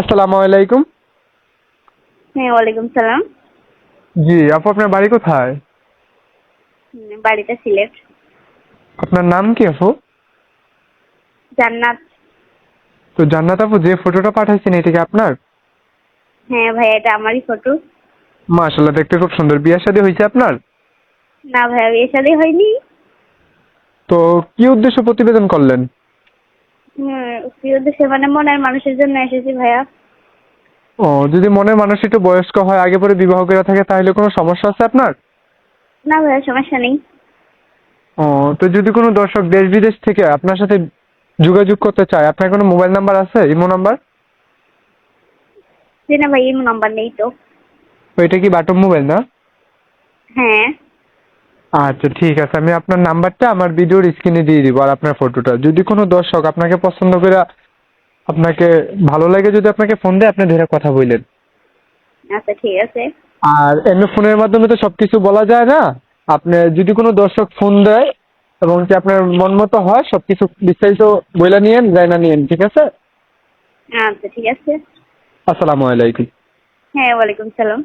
আসসালামু আলাইকুম। হ্যাঁ ওয়ালাইকুম সালাম। জি আপু আপনার বাড়ি কোথায়? বাড়িটা সিলেট। আপনার নাম কি আপু? জান্নাত। তো জান্নাত আপু যে ফটোটা পাঠাইছেন এটা কি আপনার? হ্যাঁ ভাইয়া এটা আমারই ফটো। মাশাল্লাহ দেখতে খুব সুন্দর। বিয়ে শাদী হয়েছে আপনার? না ভাইয়া বিয়ে শাদী হয়নি। তো কি উদ্দেশ্য প্রতিবেদন করলেন? উদ্দেশ্যে মানে মনের মানুষের জন্য এসেছি ভাইয়া। ও যদি মনের মানুষ একটু বয়স্ক হয় আগে পরে বিবাহ করে থাকে তাহলে কোনো সমস্যা আছে আপনার? না ভাইয়া সমস্যা নেই। ও তো যদি কোনো দর্শক দেশ বিদেশ থেকে আপনার সাথে যোগাযোগ করতে চায় আপনার কোনো মোবাইল নাম্বার আছে? Imo number? জি না ভাই এর নাম্বার নেই তো। ওইটা কি বাটম মোবাইল না? হ্যাঁ। আচ্ছা ঠিক আছে। আমি আপনার নাম্বারটা আমার ভিডিওর স্ক্রিনে দিয়ে দিব আর আপনার ফটোটা। যদি কোনো দর্শক আপনাকে পছন্দ করে আপনাকে ভালো লাগে যদি আপনাকে ফোন দেয় আপনি ধরে কথা বললেন। আচ্ছা ঠিক আছে। আর এমনি ফোনের মাধ্যমে তো সবকিছু বলা যায় না। আপনি যদি কোনো দর্শক ফোন দেয় এবং কি আপনার মন মতো হয় সবকিছু বিস্তারিত বইলা নিয়েন যায় না নিয়েন ঠিক আছে? আচ্ছা ঠিক আছে। আসসালামু আলাইকুম। হ্যাঁ ওয়ালাইকুম সালাম।